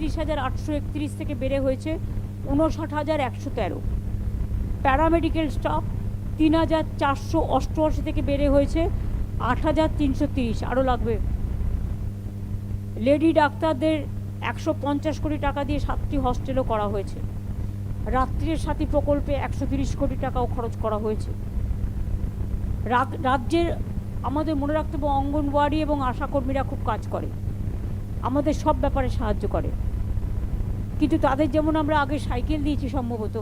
তেত্রিশ হাজার আটশো একত্রিশ থেকে বেড়ে হয়েছে উনষাট হাজার একশো তেরো। প্যারামেডিক্যাল স্টাফ তিন হাজার চারশো অষ্টআশি থেকে বেড়ে হয়েছে আট হাজার তিনশো তিরিশ। আরও লাগবে। লেডি ডাক্তারদের একশো পঞ্চাশ কোটি টাকা দিয়ে সাতটি হস্টেলও করা হয়েছে। রাত্রির সাথী প্রকল্পে একশো তিরিশ কোটি টাকাও খরচ করা হয়েছে। রাজ্যের আমাদের মনে রাখতে হবে অঙ্গনওয়াড়ি এবং আশাকর্মীরা খুব কাজ করে। আমাদের সব ব্যাপারে সাহায্য করে। কিন্তু তাদের যেমন আমরা আগে সাইকেল দিয়েছি সম্ভবত,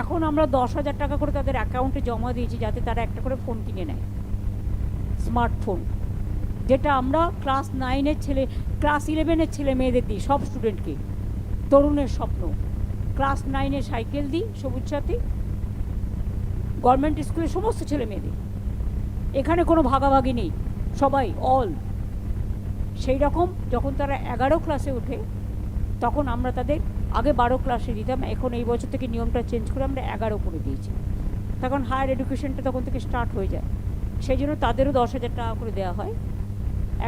এখন আমরা দশ হাজার টাকা করে তাদের অ্যাকাউন্টে জমা দিয়েছি যাতে তারা একটা করে ফোন কিনে নেয়। স্মার্টফোন যেটা আমরা ক্লাস নাইনের ছেলে ক্লাস ইলেভেনের ছেলে মেয়েদের দিই, সব স্টুডেন্টকে তরুণের স্বপ্ন ক্লাস নাইনে সাইকেল দিই, সবুজ সাথী গভর্নমেন্ট স্কুলের সমস্ত ছেলে মেয়েদের এখানে কোনো ভাগাভাগি নেই, সবাই অল সেই রকম যখন তারা এগারো ক্লাসে ওঠে তখন আমরা তাদের আগে বারো ক্লাসে দিতাম, এখন এই বছর থেকে নিয়মটা চেঞ্জ করে আমরা এগারো করে দিয়েছি। তখন হায়ার এডুকেশনটা তখন থেকে স্টার্ট হয়ে যায়। সেই জন্য তাদেরও দশ হাজার টাকা করে দেওয়া হয়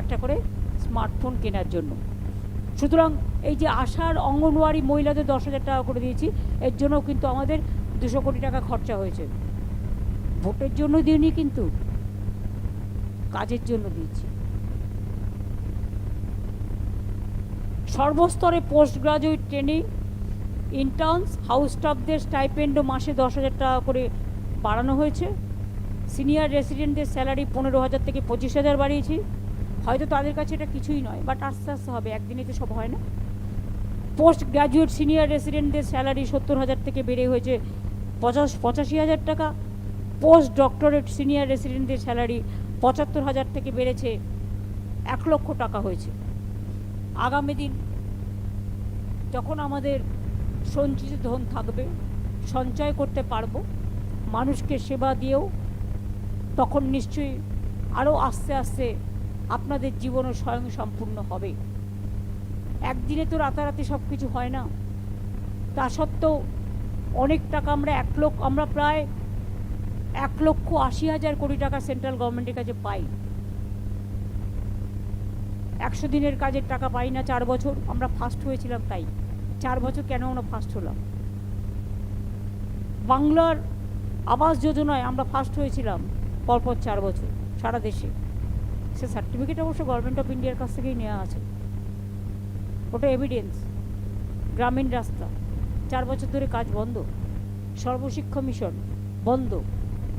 একটা করে স্মার্টফোন কেনার জন্য। সুতরাং এই যে আশার অঙ্গনওয়াড়ি মহিলাদের দশ হাজার টাকা করে দিয়েছি, এর জন্য কিন্তু আমাদের দুশো কোটি টাকা খরচা হয়েছে। ভোটের জন্য দিইনি কিন্তু, কাজের জন্য দিয়েছি। সর্বস্তরে post graduate training interns house স্টাফদের স্টাইপেন্ডও মাসে দশ হাজার টাকা করে বাড়ানো হয়েছে। সিনিয়র রেসিডেন্টদের স্যালারি পনেরো হাজার থেকে পঁচিশ হাজার বাড়িয়েছি। হয়তো তাদের কাছে এটা কিছুই নয় বাট আস্তে আস্তে হবে, একদিনে তো সব হয় না। পোস্ট গ্র্যাজুয়েট সিনিয়র রেসিডেন্টদের স্যালারি সত্তর হাজার থেকে বেড়ে হয়েছে পঁচাশ, পঁচাশি হাজার টাকা। পোস্ট ডক্টরেট সিনিয়র রেসিডেন্টদের স্যালারি পঁচাত্তর হাজার থেকে বেড়েছে এক লক্ষ টাকা হয়েছে। আগামী দিন যখন আমাদের সঞ্চিত ধন থাকবে, সঞ্চয় করতে পারব, মানুষকে সেবা দিয়েও, তখন নিশ্চয়ই আরও আস্তে আস্তে আপনাদের জীবনও স্বয়ং সম্পূর্ণ হবে। একদিনে তো রাতারাতি সব কিছু হয় না। তা সত্ত্বেও অনেক টাকা আমরা এক লক্ষ আমরা প্রায় এক লক্ষ আশি হাজার কোটি টাকা সেন্ট্রাল গভর্নমেন্টের কাছে পাই। একশো দিনের কাজের টাকা পাই না চার বছর, আমরা ফার্স্ট হয়েছিলাম তাই। চার বছর কেন আমরা ফার্স্ট হলাম? বাংলার আবাস যোজনায় আমরা ফার্স্ট হয়েছিলাম পরপর চার বছর সারা দেশে। সে সার্টিফিকেট অবশ্য গভর্নমেন্ট অফ ইন্ডিয়ার কাছ থেকেই নেওয়া আছে। ওটা এভিডেন্স গ্রামীণ রাস্তা। চার বছর ধরে কাজ বন্ধ। সর্বশিক্ষা মিশন বন্ধ।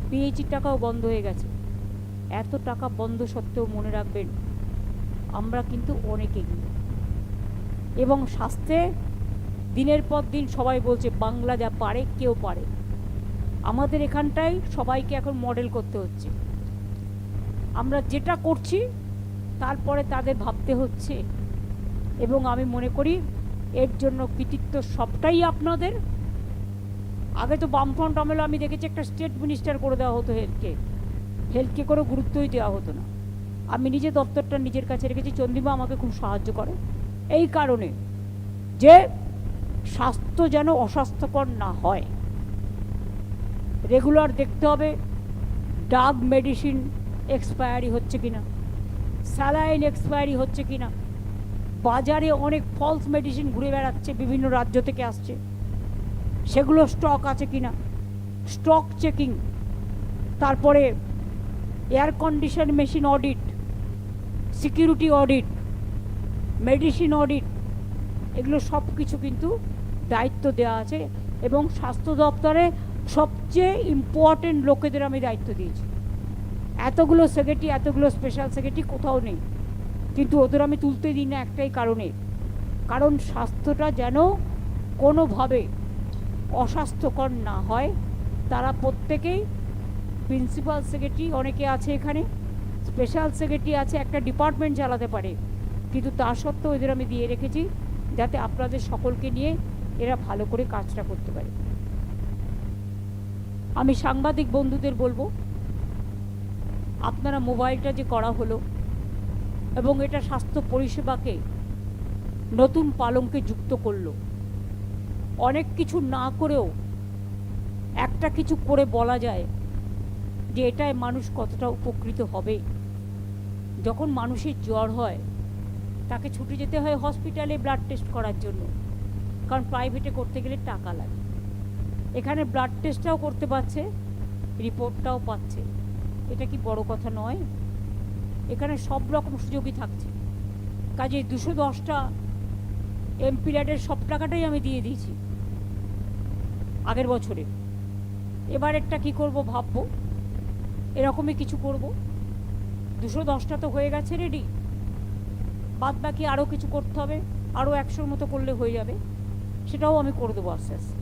পিএইচির টাকাও বন্ধ হয়ে গেছে। এত টাকা বন্ধ সত্ত্বেও মনে রাখবেন আমরা কিন্তু অনেক এগিয়ে এবং স্বাস্থ্যে দিনের পর দিন সবাই বলছে, বাংলা যা পারে, কেউ পারে আমাদের এখানটাই সবাইকে এখন মডেল করতে হচ্ছে। আমরা যেটা করছি, তারপরে তাদের ভাবতে হচ্ছে। এবং আমি মনে করি, এর জন্য কৃতিত্ব সবটাই আপনাদের। আগে তো বামফ্রন্ট আমলে আমি দেখেছি, একটা স্টেট মিনিস্টার করে দেওয়া হতো হেলথকে হেলথকে করে গুরুত্বই দেওয়া হতো না। আমি নিজে দপ্তরটা নিজের কাছে রেখেছি। চন্দ্রিমা আমাকে খুব সাহায্য করে। এই কারণে যে স্বাস্থ্য যেন অস্বাস্থ্যকর না হয় রেগুলার দেখতে হবে ডাব মেডিসিন এক্সপায়ারি হচ্ছে কিনা স্যালাইন এক্সপায়ারি হচ্ছে কিনা, বাজারে অনেক ফলস মেডিসিন ঘুরে বেড়াচ্ছে, বিভিন্ন রাজ্য থেকে আসছে। সেগুলো স্টক আছে কিনা স্টক চেকিং তারপরে air condition machine audit security audit, medicine audit, এগুলো সব কিছু কিন্তু দায়িত্ব দেওয়া আছে এবং স্বাস্থ্য দপ্তরে সবচেয়ে ইম্পর্টেন্ট লোকেদের আমি দায়িত্ব দিয়েছি। এতগুলো সেক্রেটারি, এতগুলো স্পেশাল সেক্রেটারি কোথাও নেই। কিন্তু ওদের আমি তুলতে দিই না একটাই কারণে। কারণ স্বাস্থ্যটা যেন কোনোভাবে অস্বাস্থ্যকর না হয়। তারা প্রত্যেকেই প্রিন্সিপাল সেক্রেটারি, অনেকে আছে এখানে। স্পেশাল সেক্রেটারি আছে, একটা ডিপার্টমেন্ট চালাতে পারে। কিন্তু তা সত্ত্বেও এদের আমি দিয়ে রেখেছি, যাতে আপনাদের সকলকে নিয়ে এরা ভালো করে কাজটা করতে পারে। আমি সাংবাদিক বন্ধুদের বলব, আপনারা মোবাইলটা যে করা হলো, এবং এটা স্বাস্থ্য পরিষেবাকে নতুন পালঙ্কে যুক্ত করল, অনেক কিছু না করেও একটা কিছু করে বলা যায় যে এটায় মানুষ কতটা উপকৃত হবে। যখন মানুষের জ্বর হয়, তাকে ছুটে যেতে হয় হসপিটালে ব্লাড টেস্ট করার জন্য। কারণ প্রাইভেটে করতে গেলে টাকা লাগে। এখানে ব্লাড টেস্টটাও করতে পারছে রিপোর্টটাও পাচ্ছে। এটা কি বড় কথা নয়? এখানে সব রকম সুযোগই থাকছে। কাজে দুশো দশটা এমপি ল্যাডের সব টাকাটাই আমি দিয়ে দিয়েছি। আগের বছরে। এবারেরটা কি করব ভাববো? এরকমই কিছু করব। দুশো দশটা তো হয়ে গেছে রেডি বাদ বাকি আরও কিছু করতে হবে আরও একশোর মতো করলে হয়ে যাবে। সেটাও আমি করে দেবো আস্তে আস্তে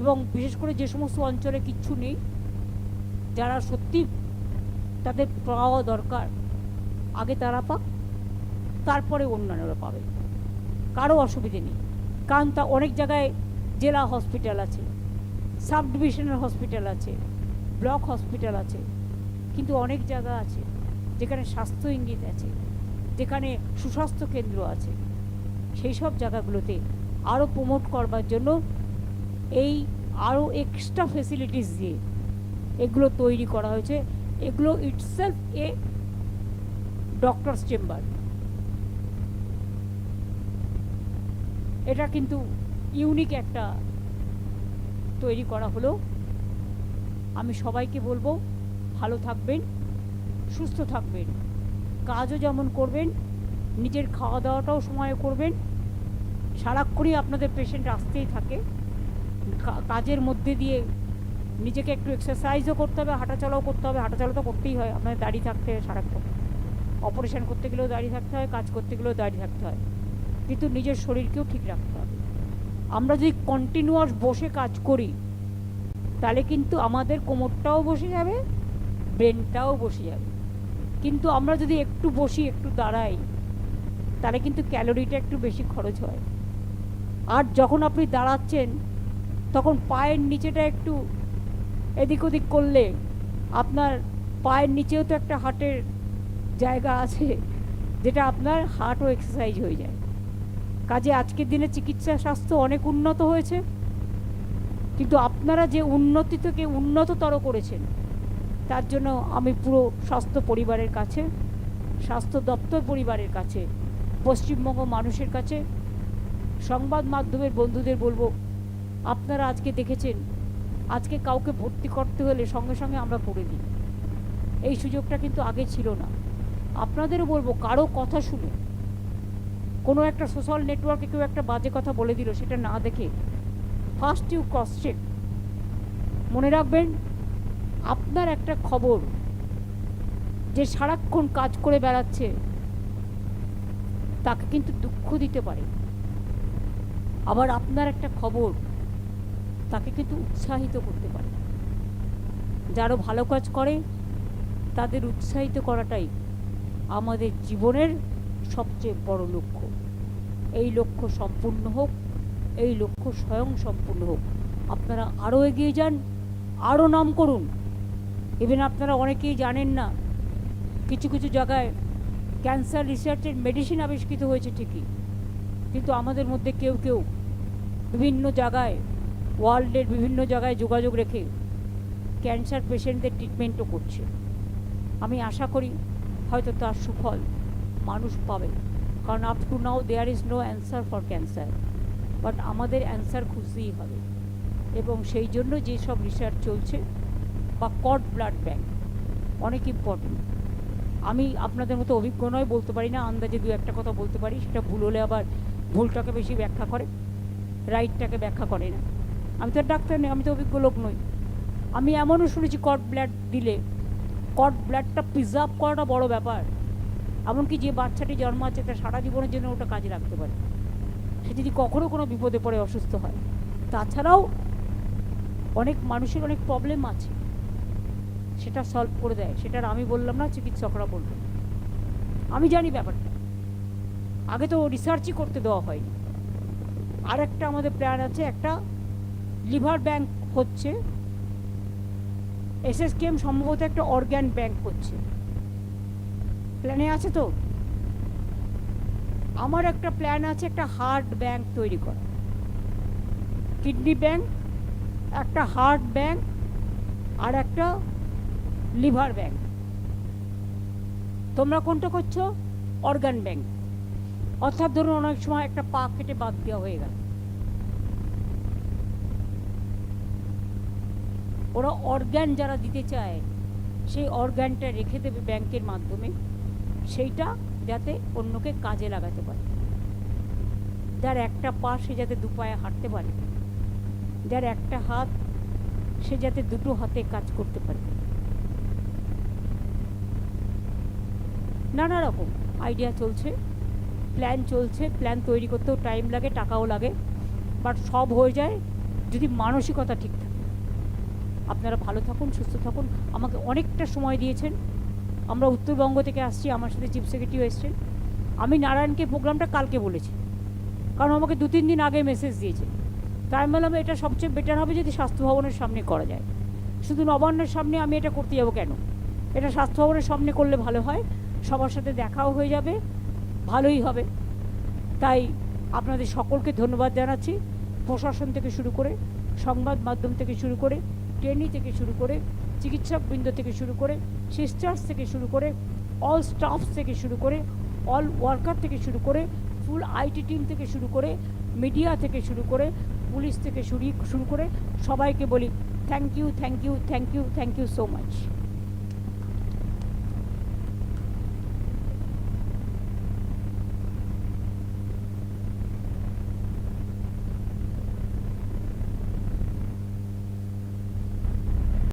এবং বিশেষ করে যে সমস্ত অঞ্চলে কিচ্ছু নেই, যারা সত্যি তাদের পাওয়া দরকার, আগে তারা পাক, তারপরে অন্যান্যরা পাবে। কারও অসুবিধে নেই। কারণ তা অনেক জায়গায় জেলা হসপিটাল আছে সাব ডিভিশনাল হসপিটাল আছে, ব্লক হসপিটাল আছে, কিন্তু অনেক জায়গা আছে যেখানে স্বাস্থ্য ইঙ্গিত আছে, যেখানে সুস্বাস্থ্য কেন্দ্র আছে, সেই সব জায়গাগুলোতে আরও প্রমোট করবার জন্য এই আরও এক্সট্রা ফেসিলিটিস দিয়ে এগুলো তৈরি করা হয়েছে। এগুলো ইটসেলফ এ ডক্টরস চেম্বার এটা কিন্তু ইউনিক একটা তৈরি করা হলো। আমি সবাইকে বলব, ভালো থাকবেন। সুস্থ থাকবেন। কাজও যেমন করবেন, নিজের খাওয়া দাওয়াটাও সময়ে করবেন। সারাক্ষণই আপনাদের পেশেন্ট আসতেই থাকে। কাজের মধ্যে দিয়ে নিজেকে একটু এক্সারসাইজও করতে হবে, হাঁটাচলাও করতে হবে। হাঁটাচলা তো করতেই হয় আপনাদের দাঁড়িয়ে থাকতে হয় সারাক্ষণ। অপারেশন করতে গেলেও দাঁড়িয়ে থাকতে হয়, কাজ করতে গেলেও দাঁড়িয়ে থাকতে হয়। কিন্তু নিজের শরীরকেও ঠিক রাখতে হবে। আমরা যদি কন্টিনিউয়াস বসে কাজ করি, তাহলে কিন্তু আমাদের কোমরটাও বসে যাবে ব্রেনটাও বসে যাবে। কিন্তু আমরা যদি একটু বসি, একটু দাঁড়াই, তাহলে কিন্তু ক্যালোরিটা একটু বেশি খরচ হয়। আর যখন আপনি দাঁড়াচ্ছেন, তখন পায়ের নিচেটা একটু এদিক ওদিক করলে আপনার পায়ের নিচেও তো একটা হার্টের জায়গা আছে, যেটা আপনার হার্টও এক্সারসাইজ হয়ে যায়। কাজে আজকের দিনে চিকিৎসা স্বাস্থ্য অনেক উন্নত হয়েছে, কিন্তু আপনারা যে উন্নতি থেকে উন্নততর করেছেন তার জন্য আমি পুরো স্বাস্থ্য পরিবারের কাছে, স্বাস্থ্য দপ্তর পরিবারের কাছে, পশ্চিমবঙ্গ মানুষের কাছে সংবাদ মাধ্যমের বন্ধুদের বলব, আপনারা আজকে দেখেছেন, আজকে কাউকে ভর্তি করতে হলে সঙ্গে সঙ্গে আমরা করে দিই এই সুযোগটা কিন্তু আগে ছিল না। আপনাদেরও বলব, কারও কথা শুনে, কোনো একটা সোশ্যাল নেটওয়ার্কে কেউ একটা বাজে কথা বলে দিল, সেটা না দেখে ফার্স্ট ইউ ক্রস চেক মনে রাখবেন আপনার একটা খবর যে সারাক্ষণ কাজ করে বেড়াচ্ছে, তাকে কিন্তু দুঃখ দিতে পারে। আবার আপনার একটা খবর, তাকে কিন্তু উৎসাহিত করতে পারে। যারা ভালো কাজ করে, তাদের উৎসাহিত করাটাই আমাদের জীবনের সবচেয়ে বড় লক্ষ্য। এই লক্ষ্য সম্পূর্ণ হোক, এই লক্ষ্য স্বয়ং সম্পূর্ণ হোক। আপনারা আরও এগিয়ে যান, আরও নাম করুন। ইভেন আপনারা অনেকেই জানেন না, কিছু কিছু জায়গায় ক্যান্সার রিসার্চের মেডিসিন আবিষ্কৃত হয়েছে ঠিকই, কিন্তু আমাদের মধ্যে কেউ কেউ বিভিন্ন জায়গায় ওয়ার্ল্ডের বিভিন্ন জায়গায় যোগাযোগ রেখে ক্যান্সার পেশেন্টদের ট্রিটমেন্টও করছে। আমি আশা করি হয়তো তার সুফল মানুষ পাবে, কারণ up to now there is no answer for cancer but আমাদের অ্যান্সার খুঁজতেই হবে। এবং সেই জন্য যেসব রিসার্চ চলছে বা কট ব্লাড ব্যাঙ্ক অনেক ইম্পর্টেন্ট আমি আপনাদের মতো অভিজ্ঞ নয়, বলতে পারি না, আন্দাজে দু একটা কথা বলতে পারি, সেটা ভুল হলে আবার ভুলটাকে বেশি ব্যাখ্যা করে রাইটটাকে ব্যাখ্যা করে না। আমি তো ডাক্তার নই, আমি তো অভিজ্ঞ লোক নই। আমি এমনও শুনেছি কট ব্লাড দিলে কট ব্লাডটা প্রিজার্ভ করাটা বড় ব্যাপার। এমনকি যে বাচ্চাটি জন্মাচ্ছে তার সারা জীবনের জন্য ওটা কাজে রাখতে পারে। সে যদি কখনো কোনো বিপদে পড়ে, অসুস্থ হয়। তাছাড়াও অনেক মানুষের অনেক প্রবলেম আছে। সেটা সলভ করে দেয়। সেটার আমি বললাম না, চিকিৎসকরা বলবেন আমি জানি ব্যাপারটা। আগে তো রিসার্চই করতে দেওয়া হয়নি। আর একটা আমাদের প্ল্যান আছে, একটা লিভার ব্যাংক হচ্ছে। এস এসএসকেএম সম্ভবত একটা অর্গ্যান ব্যাংক হচ্ছে। প্ল্যানে আছে তো? আমার একটা প্ল্যান আছে, একটা হার্ট ব্যাংক তৈরি করা। কিডনি ব্যাংক একটা হার্ট ব্যাংক আর একটা লিভার ব্যাংক। তোমরা কোনটা করছ? Organ bank. অর্থাৎ ধরুন অনেক সময় একটা পা কেটে বাদ দেওয়া হয়ে গেল। ওরা অর্গ্যান যারা দিতে চায়, সেই অর্গ্যানটা রেখে দেবে ব্যাংকের মাধ্যমে। সেইটা যাতে অন্যকে কাজে লাগাতে পারে। যার একটা পা সে যাতে দু পায়ে হাঁটতে পারে। যার একটা হাত সে যাতে দুটো হাতে কাজ করতে পারে। নানা রকম আইডিয়া চলছে প্ল্যান চলছে প্ল্যান তৈরি করতেও টাইম লাগে, টাকাও লাগে বাট সব হয়ে যায় যদি মানসিকতা ঠিক থাকে। আপনারা ভালো থাকুন, সুস্থ থাকুন। আমাকে অনেকটা সময় দিয়েছেন। আমরা উত্তরবঙ্গ থেকে আসছি, আমার সাথে চিফ সেক্রেটারিও এসছেন। আমি নারায়ণকে প্রোগ্রামটা কালকে বলেছি। কারণ আমাকে দু তিন দিন আগে মেসেজ দিয়েছে। তাই আমি বললাম, এটা সবচেয়ে বেটার হবে যদি স্বাস্থ্য ভবনের সামনে করা যায়। শুধু নবান্নের সামনে আমি এটা করতে যাব কেন? এটা স্বাস্থ্য ভবনের সামনে করলে ভালো হয়। সবার সাথে দেখাও হয়ে যাবে, ভালোই হবে। তাই আপনাদের সকলকে ধন্যবাদ জানাচ্ছি। প্রশাসন থেকে শুরু করে, সংবাদ মাধ্যম থেকে শুরু করে, ট্রেনি থেকে শুরু করে, চিকিৎসকবৃন্দ থেকে শুরু করে সিস্টার্স থেকে শুরু করে অল স্টাফস থেকে শুরু করে অল ওয়ার্কার থেকে শুরু করে ফুল আইটি টিম থেকে শুরু করে মিডিয়া থেকে শুরু করে, পুলিশ থেকে শুরু শুরু করে সবাইকে বলি thank you thank you thank you thank you so much